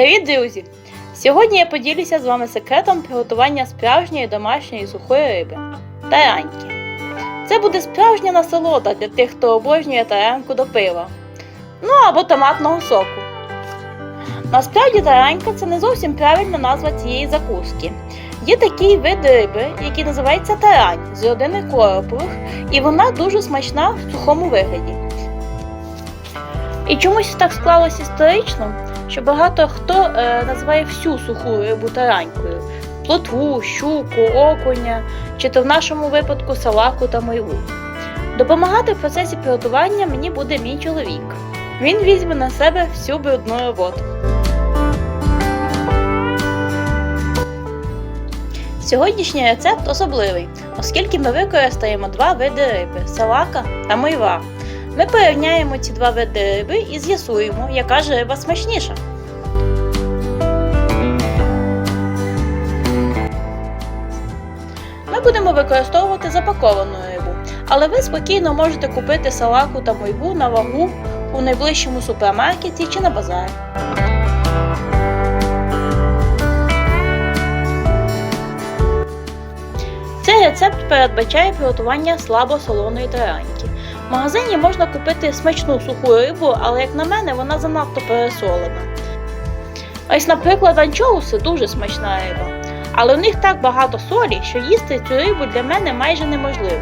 Привіт, друзі! Сьогодні я поділюся з вами секретом приготування справжньої домашньої сухої риби тараньки. Це буде справжня насолода для тих, хто обожнює тараньку до пива. Ну або томатного соку. Насправді таранька це не зовсім правильна назва цієї закуски. Є такий вид риби, який називається тарань з родини коропових, і вона дуже смачна в сухому вигляді. І чомусь так склалось історично, що багато хто е, називає всю суху рибу таранькою: плотву, щуку, окуня, чи то в нашому випадку салаку та мойву. Допомагати в процесі приготування мені буде мій чоловік. Він візьме на себе всю брудну роботу. Сьогоднішній рецепт особливий, оскільки ми використаємо два види риби салака та мойва. Ми порівняємо ці два види риби і з'ясуємо, яка ж риба смачніша. Ми будемо використовувати запаковану рибу, але ви спокійно можете купити салаку та мойву на вагу у найближчому супермаркеті чи на базарі. Цей рецепт передбачає приготування слабосолоної тараньки. В магазині можна купити смачну суху рибу, але, як на мене, вона занадто пересолена. Ось, наприклад, анчоуси дуже смачна риба, але в них так багато солі, що їсти цю рибу для мене майже неможливо.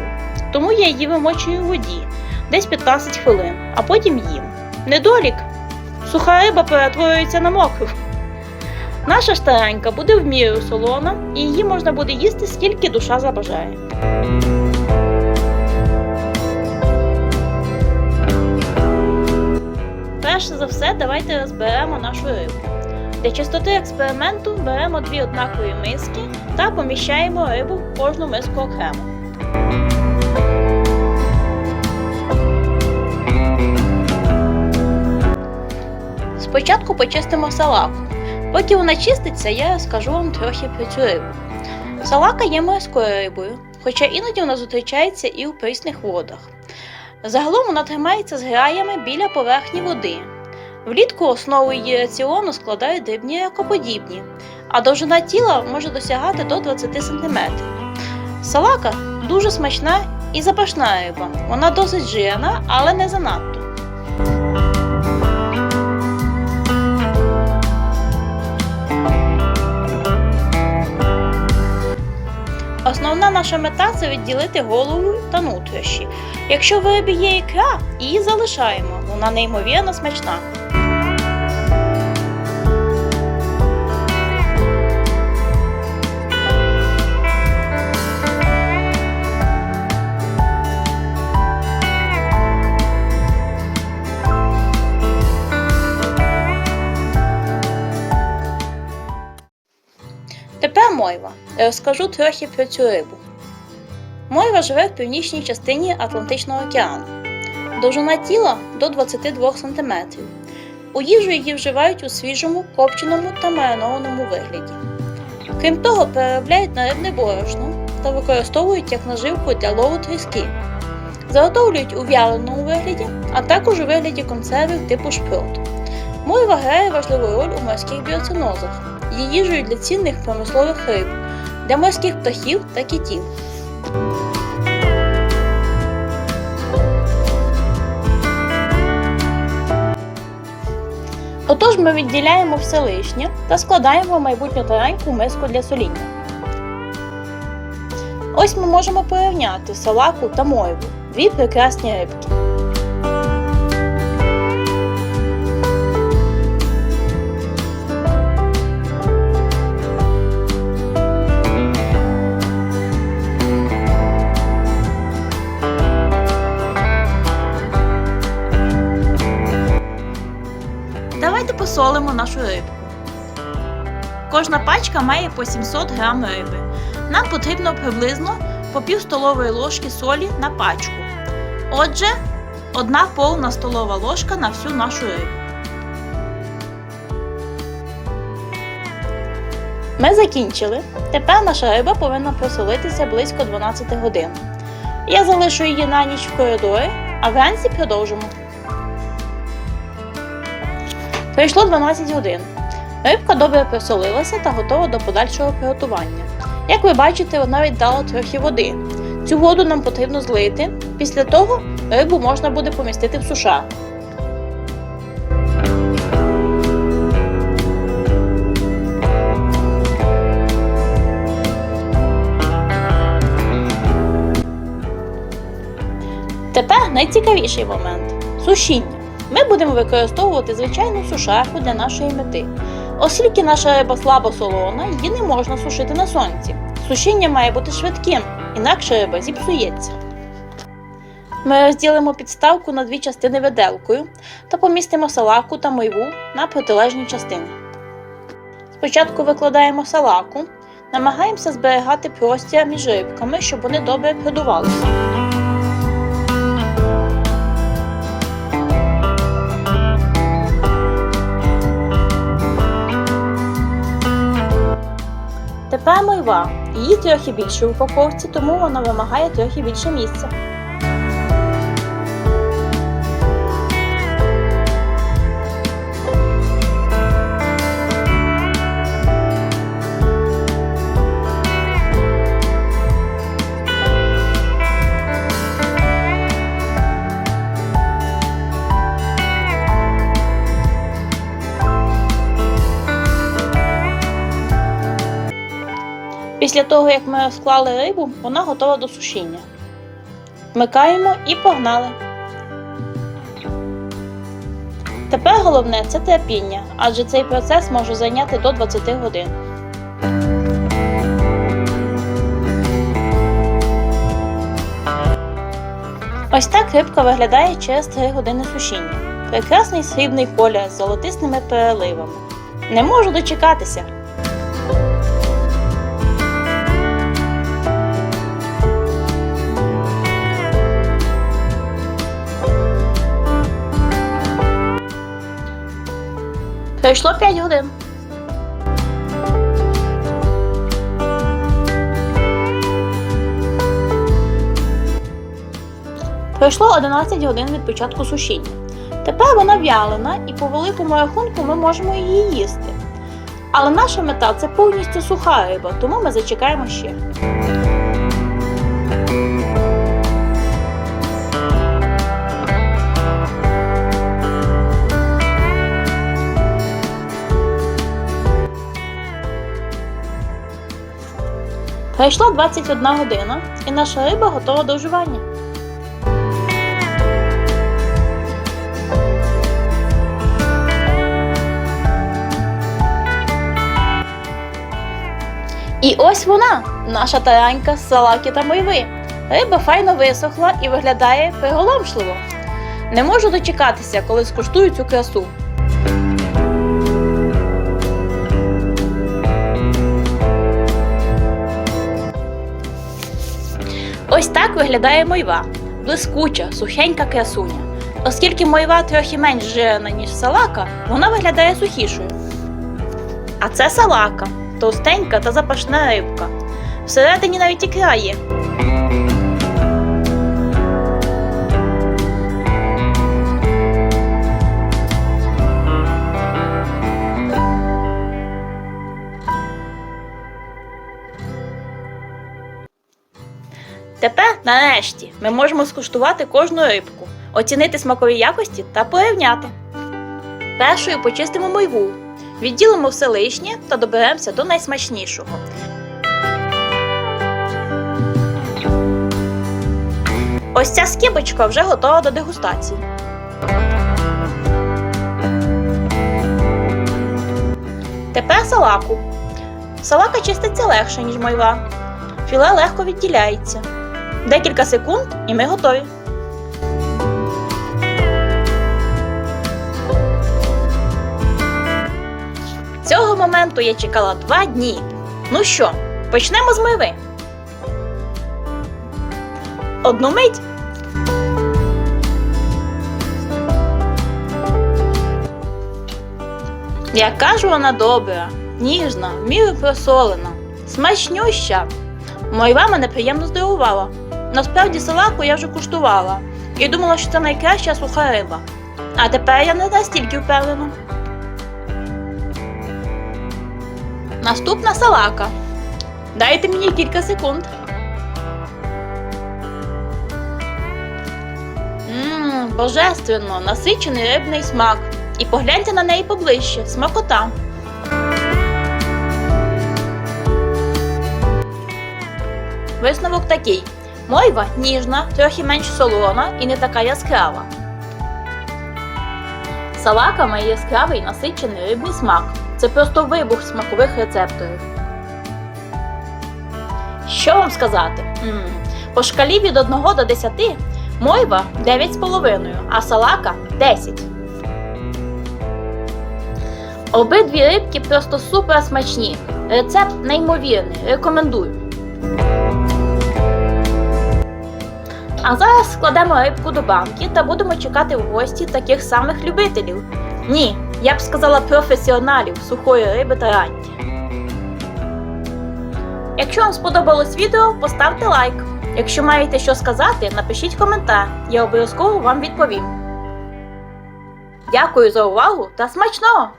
Тому я її вимочую у воді десь 15 хвилин, а потім їм. Недолік. Суха риба перетворюється на мокру. Наша старенька буде в міру солона, і її можна буде їсти скільки душа забажає. Перш за все, давайте розберемо нашу рибу. Для чистоти експерименту беремо дві однакові миски та поміщаємо рибу в кожну миску окремо. Спочатку почистимо салаку. Поки вона чиститься, я розкажу вам трохи про цю рибу. Салака є морською рибою, хоча іноді вона зустрічається і у прісних водах. Загалом вона тримається з граями біля поверхні води. Влітку основу її раціону складають дрібні ракоподібні, а довжина тіла може досягати до 20 см. Салака дуже смачна і запашна риба. Вона досить жирна, але не занадто. Основна наша мета це відділити голову та нутрощі. Якщо ви обіє ікра, її залишаємо, вона неймовірно смачна. Розкажу трохи про цю рибу. Мойва живе в північній частині Атлантичного океану. Довжина тіла до 22 см. У їжу її вживають у свіжому, копченому та маринованому вигляді. Крім того, переробляють на рибне борошно та використовують як наживку для лову тріски. Заготовлюють у в'яленому вигляді, а також у вигляді консервів типу шпрот. Мойва грає важливу роль у морських біоцинозах, є їжею для цінних промислових риб, для морських птахів та китів. Отож ми відділяємо все лишнє та складаємо майбутню тараньку миску для соління. Ось ми можемо порівняти салаку та мойву, дві прекрасні рибки. Давайте посолимо нашу рибку. Кожна пачка має по 700 грам риби. Нам потрібно приблизно по пів столової ложки солі на пачку. Отже, одна повна столова ложка на всю нашу рибу. Ми закінчили. Тепер наша риба повинна просолитися близько 12 годин. Я залишу її на ніч в коридорі, а вранці продовжимо. Пройшло 12 годин. Рибка добре присолилася та готова до подальшого приготування. Як ви бачите, вона віддала трохи води. Цю воду нам потрібно злити. Після того рибу можна буде помістити в сушар. Тепер найцікавіший момент сушіння. Ми будемо використовувати звичайну сушарку для нашої мети. Оскільки наша риба слабо солона, її не можна сушити на сонці. Сушіння має бути швидким, інакше риба зіпсується. Ми розділимо підставку на дві частини виделкою та помістимо салаку та мойву на протилежні частини. Спочатку викладаємо салаку, намагаємося зберігати простір між рибками, щоб вони добре продувалися. Тепер. Її трохи більше в упаковці, тому вона вимагає трохи більше місця. Після того, як ми розклали рибу, вона готова до сушіння. Вмикаємо і погнали. Тепер головне це терпіння, адже цей процес може зайняти до 20 годин. Ось так рибка виглядає через 3 години сушіння. Прекрасний срібний колір з золотисними переливами. Не можу дочекатися. Пройшло 5 годин. Пройшло 11 годин від початку сушіння. Тепер вона в'ялена і по великому рахунку ми можемо її їсти. Але наша мета це повністю суха риба, тому ми зачекаємо ще. Пройшла 21 година, і наша риба готова до вживання. І ось вона, наша таранька з салаки та мойви. Риба файно висохла і виглядає приголомшливо. Не можу дочекатися, коли скуштую цю красу. Ось так виглядає мойва. Блискуча, сухенька красуня. Оскільки мойва трохи менш жирна, ніж салака, вона виглядає сухішою. А це салака, товстенька та запашна рибка. Всередині навіть ікра є. Тепер, нарешті, ми можемо скуштувати кожну рибку, оцінити смакові якості та порівняти. Першою почистимо мойву, відділимо все лишнє та доберемося до найсмачнішого. Ось ця скибочка вже готова до дегустації. Тепер салаку. Салака чиститься легше, ніж мойва. Філе легко відділяється. Декілька секунд і ми готові. Цього моменту я чекала два дні. Ну що, почнемо з миви. Одну мить. Яка ж вона добра, ніжна, міру просолена, смачнюща. Мойва мене приємно здивувала. Насправді салаку я вже куштувала і думала, що це найкраща суха риба. А тепер я не настільки впевнена. Наступна салака. Дайте мені кілька секунд. Ммм, божественно, насичений рибний смак. І погляньте на неї поближче. Смакота. Висновок такий: мойва ніжна, трохи менш солона і не така яскрава. Салака має яскравий насичений рибний смак. Це просто вибух смакових рецепторів. Що вам сказати? м По шкалі від 1 до 10 мойва 9,5, а салака 10. Обидві рибки просто супер смачні. Рецепт неймовірний. Рекомендую. А зараз складемо рибку до банки та будемо чекати в гості таких самих любителів. Ні, я б сказала професіоналів сухої риби та ранті. Якщо вам сподобалось відео, поставте лайк. Якщо маєте що сказати, напишіть коментар, я обов'язково вам відповім. Дякую за увагу та смачного!